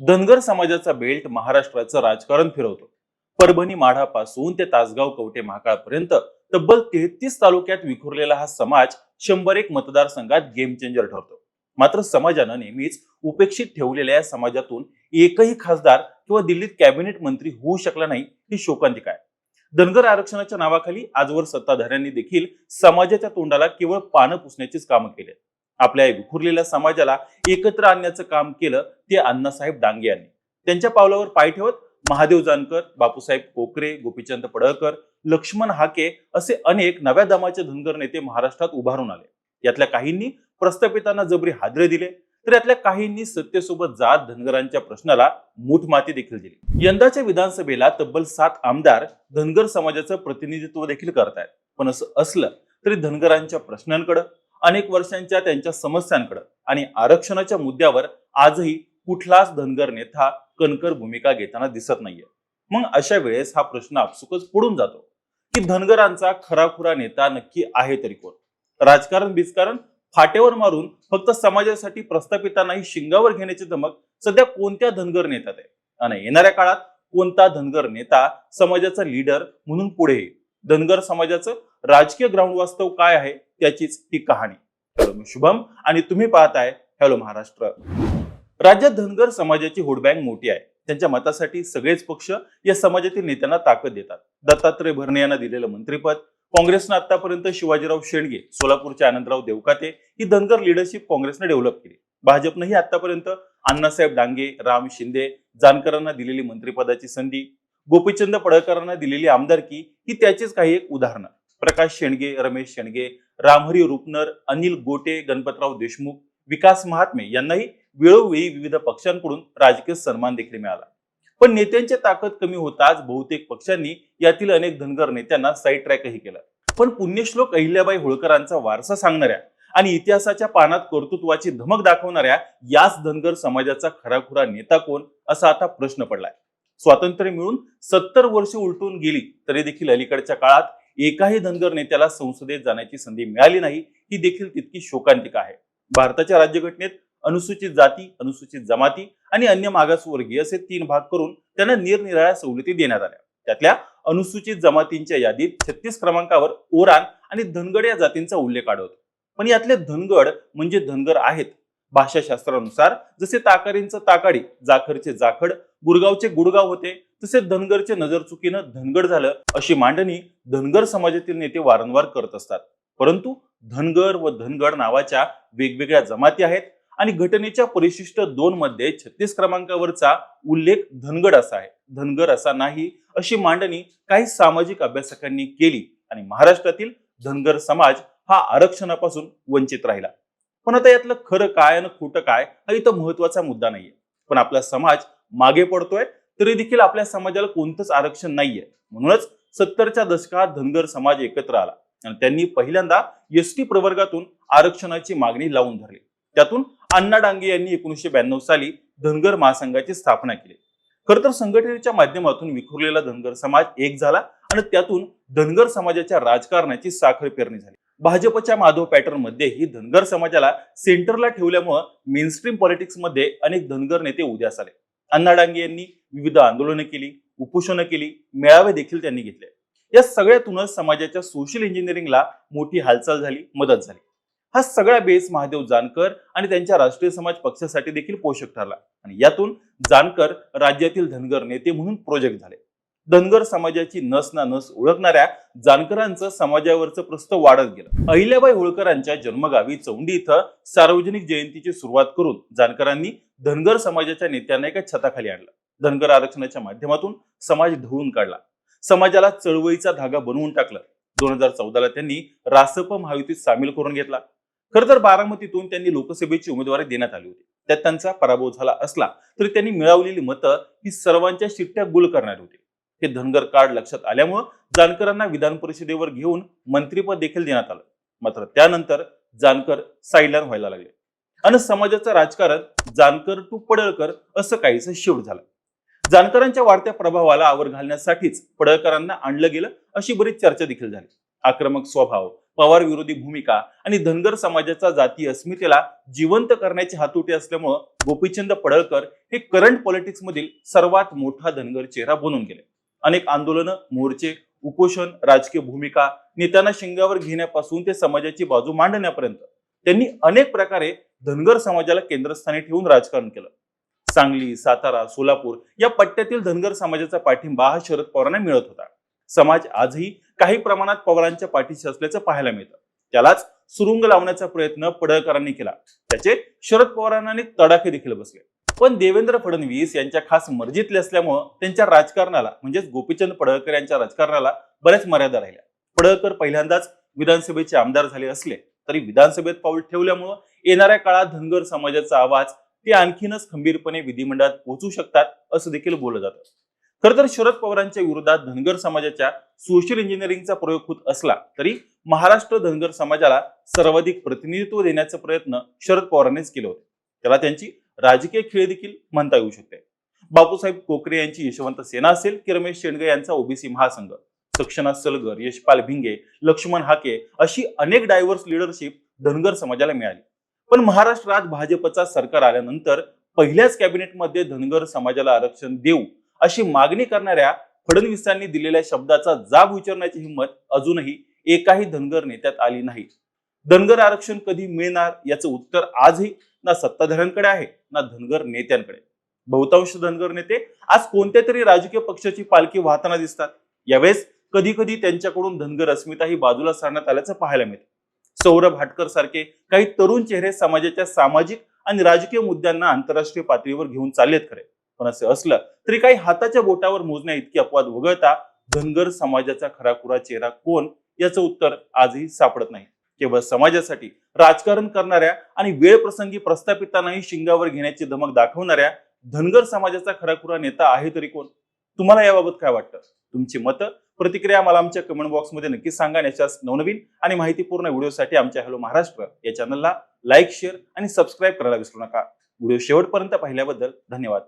धनगर समाजाचा बेल्ट महाराष्ट्राचं राजकारण फिरवतो. परभणी माढापासून ते तासगाव कवटे महाकाळपर्यंत तब्बल तेहतीस तालुक्यात विखुरलेला हा समाज शंभर एक मतदारसंघात गेम चेंजर ठरतो. मात्र समाजानं नेहमीच उपेक्षित ठेवलेल्या या समाजातून एकही खासदार किंवा दिल्लीत कॅबिनेट मंत्री होऊ शकला नाही ही शोकांतिका आहे. धनगर आरक्षणाच्या नावाखाली आजवर सत्ताधाऱ्यांनी देखील समाजाच्या तोंडाला केवळ पानं पुसण्याचीच कामं केली आहेत. आपल्या विखुरलेल्या समाजाला एकत्र आणण्याचं काम केलं ते अण्णासाहेब डांगे यांनी. त्यांच्या पावलावर पाय ठेवत महादेव जानकर बापूसाहेब कोकरे गोपीचंद पडळकर लक्ष्मण हाके असे अनेक नव्या दमाचे धनगर नेते महाराष्ट्रात उभारून आले. यातल्या काहींनी प्रस्थापितांना जबरी हादरे दिले तर यातल्या काहींनी सत्तेसोबत जात धनगरांच्या प्रश्नाला मूठ माती देखील दिली. यंदाच्या विधानसभेला तब्बल सात आमदार धनगर समाजाचं प्रतिनिधित्व देखील करतायत. पण असं असलं तरी धनगरांच्या प्रश्नांकडे अनेक वर्षांच्या त्यांच्या समस्यांकडे आणि आरक्षणाच्या मुद्द्यावर आजही कुठलाच धनगर नेता कणकर भूमिका घेताना दिसत नाहीये. मग अशा वेळेस हा प्रश्न आपसुकच पडून जातो की धनगरांचा खराखुरा नेता नक्की आहे तरी कोण? राजकारण बिजकारण फाटेवर मारून फक्त समाजासाठी प्रस्थापितांनाही शिंगावर घेण्याची धमक सध्या कोणत्या धनगर नेत्यात आहे? आणि येणाऱ्या काळात कोणता धनगर नेता समाजाचा लीडर म्हणून पुढे येईल? धनगर समाजाचं राजकीय ग्राउंड वास्तव काय आहे त्याचीच ही कहाणी. हॅलो मी शुभम आणि तुम्ही पाहताय हॅलो महाराष्ट्र. राज्यात धनगर समाजाची होडबँक मोठी आहे. त्यांच्या मतासाठी सगळेच पक्ष या समाजातील नेत्यांना ताकद देतात. दत्तात्रय भरणे यांना दिलेलं मंत्रीपद काँग्रेसनं आतापर्यंत शिवाजीराव शेंडगे सोलापूरचे आनंदराव देवकाते ही धनगर लिडरशिप काँग्रेसने डेव्हलप केली. भाजपनंही आतापर्यंत अण्णासाहेब डांगे राम शिंदे जानकरांना दिलेली मंत्रिपदाची संधी गोपीचंद पडळकरांना दिलेली आमदारकी ही त्याचीच काही एक उदाहरणं. प्रकाश शेंडगे रमेश शेंडगे रामहरी रुपनर अनिल गोटे गणपतराव देशमुख विकास महात्मे यांनाही वेळोवेळी विविध पक्षांकडून राजकीय सन्मान देखील मिळाला. पण नेत्यांची ताकद कमी होताच बहुतेक पक्षांनी यातील अनेक धनगर नेत्यांना साईड ट्रॅकही केलं. पण पुण्यश्लोक अहिल्याबाई होळकरांचा वारसा सांगणाऱ्या आणि इतिहासाच्या पानात कर्तृत्वाची धमक दाखवणाऱ्या याच धनगर समाजाचा खराखुरा नेता कोण? असा आता प्रश्न पडलाय. स्वातंत्र्य मिळून सत्तर वर्ष उलटून गेली तरी देखील अलीकडच्या काळात एकाही धनगर नेत्याला संसदेत जाण्याची संधी मिळाली नाही ही देखील तितकी शोकांतिका आहे. भारताच्या राज्यघटनेत अनुसूचित जाती अनुसूचित जमाती आणि अन्य मागासवर्गीय असे तीन भाग करून त्यांना निरनिराळ्या सवलती देण्यात आल्या. त्यातल्या अनुसूचित जमातींच्या यादीत छत्तीस क्रमांकावर ओरान आणि धनगड या जातींचा उल्लेख आढळतो. पण यातले धनगड म्हणजे धनगर आहेत भाषाशास्त्रानुसार जसे ताकारींचं ताकाडी जाखरचे जाखड गुरगावचे गुडगाव होते तसे धनगरचे नजर चुकीनं धनगड झालं अशी मांडणी धनगर समाजातील नेते वारंवार करत असतात. परंतु धनगर व धनगड नावाच्या वेगवेगळ्या जमाती आहेत आणि घटनेच्या परिशिष्ट दोन मध्ये छत्तीस क्रमांकावरचा उल्लेख धनगड असा आहे. धनगर असा नाही अशी मांडणी काही सामाजिक अभ्यासकांनी केली आणि महाराष्ट्रातील धनगर समाज हा आरक्षणापासून वंचित राहिला. पण आता यातलं खरं काय आणि खोटं काय हा इथं महत्त्वाचा मुद्दा नाहीये. पण आपला समाज मागे पडतोय तरी देखील आपल्या समाजाला कोणतंच आरक्षण नाहीये. म्हणूनच सत्तरच्या दशकात धनगर समाज एकत्र आला आणि त्यांनी पहिल्यांदा एस टी प्रवर्गातून आरक्षणाची मागणी लावून धरली. त्यातून अण्णा डांगे यांनी एकोणीसशे ब्याण्णव साली धनगर महासंघाची स्थापना केली. खर तर संघटनेच्या माध्यमातून विखुरलेला धनगर समाज एक झाला आणि त्यातून धनगर समाजाच्या राजकारणाची साखर पेरणी झाली. भाजपच्या माधव पॅटर्नमध्ये ही धनगर समाजाला सेंटरला ठेवल्यामुळं मेनस्ट्रीम पॉलिटिक्समध्ये अनेक धनगर नेते उद्यास आले. अण्णा डांगे यांनी विविध आंदोलनं केली उपोषणं केली मेळावे देखील त्यांनी घेतले. या सगळ्यातूनच समाजाच्या सोशल इंजिनिअरिंगला मोठी हालचाल झाली मदत झाली. हा सगळा बेस महादेव जानकर आणि त्यांच्या राष्ट्रीय समाज पक्षासाठी देखील पोषक ठरला. आणि यातून जानकर राज्यातील धनगर नेते म्हणून प्रोजेक्ट झाले. धनगर समाजाची नस ना नस ओळखणाऱ्या जानकरांचं समाजावरचं प्रस्त वाढत गेलं. अहिल्याबाई होळकरांच्या जन्मगावी चौंडी इथं सार्वजनिक जयंतीची सुरुवात करून जानकरांनी धनगर समाजाच्या नेत्यांना एका छताखाली आणलं. धनगर आरक्षणाच्या माध्यमातून समाज ढवळून काढला. समाजाला चळवळीचा धागा बनवून टाकलं. दोन हजार चौदाला त्यांनी रासप महायुतीत सामील करून घेतला. खर तर बारामतीतून त्यांनी लोकसभेची उमेदवारी देण्यात आली होती. त्यात त्यांचा पराभव झाला असला तरी त्यांनी मिळवलेली मतं ही सर्वांच्या शिट्ट्या गुल करणारी होती. हे धनगर कार्ड लक्षात आल्यामुळं जानकरांना विधान परिषदेवर घेऊन मंत्रीपद देखील देण्यात आलं. मात्र त्यानंतर जानकर साईडलाईन व्हायला लागले. आणि समाजाचं राजकारण जानकर टू पडळकर असं काहीसं शिफ्ट झालं. जानकरांच्या वाढत्या प्रभावाला आवर घालण्यासाठीच पडळकरांना आणलं गेलं अशी बरीच चर्चा देखील झाली. आक्रमक स्वभाव पवार विरोधी भूमिका आणि धनगर समाजाचा जाती अस्मितेला जिवंत करण्याची हातोटी असल्यामुळं गोपीचंद पडळकर हे करंट पॉलिटिक्स मधील सर्वात मोठा धनगर चेहरा बनून गेले. अनेक आंदोलनं मोर्चे उपोषण राजकीय भूमिका नेत्यांना शिंगावर घेण्यापासून ते समाजाची बाजू मांडण्यापर्यंत त्यांनी अनेक प्रकारे धनगर समाजाला केंद्रस्थानी ठेवून राजकारण केलं. सांगली सातारा सोलापूर या पट्ट्यातील धनगर समाजाचा पाठिंबा हा शरद पवारांना मिळत होता. समाज आजही काही प्रमाणात पवारांच्या पाठीशी असल्याचं पाहायला मिळतं. त्यालाच सुरुंग लावण्याचा प्रयत्न पडळकरांनी केला. त्याचे शरद पवारांना अनेक तडाखे देखील बसले. पण देवेंद्र फडणवीस यांच्या खास मर्जीतले असल्यामुळं त्यांच्या राजकारणाला म्हणजेच गोपीचंद पडळकर यांच्या राजकारणाला बऱ्याच मर्यादा राहिल्या. पडळकर पहिल्यांदाच विधानसभेचे आमदार झाले असले तरी विधानसभेत पाऊल ठेवल्यामुळं येणाऱ्या काळात धनगर समाजाचा आवाज ते आणखीनच खंबीरपणे विधिमंडळात पोहोचू शकतात असं देखील बोललं जातं. खर तर शरद पवारांच्या विरोधात धनगर समाजाच्या सोशल इंजिनिअरिंगचा प्रयोग होत असला तरी महाराष्ट्र धनगर समाजाला सर्वाधिक प्रतिनिधित्व देण्याचा प्रयत्न शरद पवारांनीच केले होते. त्याला त्यांची राजकीय खेळ देखील म्हणता येऊ शकते. बापूसाहेब कोकरे यांची यशवंत सेना असेल की रमेश शेंडगे यांचा ओबीसी महासंघ? सक्षना सलगर यशपाल भिंगे लक्ष्मण हाके अशी अनेक डायव्हर्स लिडरशिप धनगर समाजाला मिळाली. पण महाराष्ट्रात भाजपचा सरकार आल्यानंतर पहिल्याच कॅबिनेटमध्ये धनगर समाजाला आरक्षण देऊ अशी मागणी करणाऱ्या फडणवीसांनी दिलेल्या शब्दाचा जाब विचारण्याची हिंमत अजूनही एकाही धनगर नेत्यात आली नाही. धनगर आरक्षण कधी मिळणार याचं उत्तर आजही ना सत्ताधाऱ्यांकडे आहे ना धनगर नेत्यांकडे. बहुतांश धनगर नेते आज कोणत्या तरी राजकीय पक्षाची पालखी वाहताना दिसतात. यावेळेस कधी कधी त्यांच्याकडून धनगर अस्मिता ही बाजूला सारण्यात आल्याचं पाहायला मिळते. सौरभ हाटकर सारखे काही तरुण चेहरे समाजाच्या सामाजिक आणि राजकीय मुद्द्यांना आंतरराष्ट्रीय पातळीवर घेऊन चाललेत खरे. पण असं असलं तरी काही हाताच्या बोटावर मोजण्या इतकी अपवाद वगळता धनगर समाजाचा खराखुरा चेहरा कोण? याचं उत्तर आजही सापडत नाही. केवळ समाजासाठी राजकारण करणाऱ्या आणि वेळ प्रसंगी प्रस्थापितांनाही शिंगावर घेण्याची धमक दाखवणाऱ्या धनगर समाजाचा खराखुरा नेता आहे तरी कोण? तुम्हाला याबाबत काय वाटतं? तुमची मतं प्रतिक्रिया मला आमच्या कमेंट बॉक्समध्ये नक्की सांगा आणि नवनवीन आणि माहितीपूर्ण व्हिडिओसाठी आमच्या हॅलो महाराष्ट्र या चॅनलला लाईक शेअर आणि सबस्क्राईब करायला विसरू नका. व्हिडिओ शेवटपर्यंत पाहिल्याबद्दल धन्यवाद.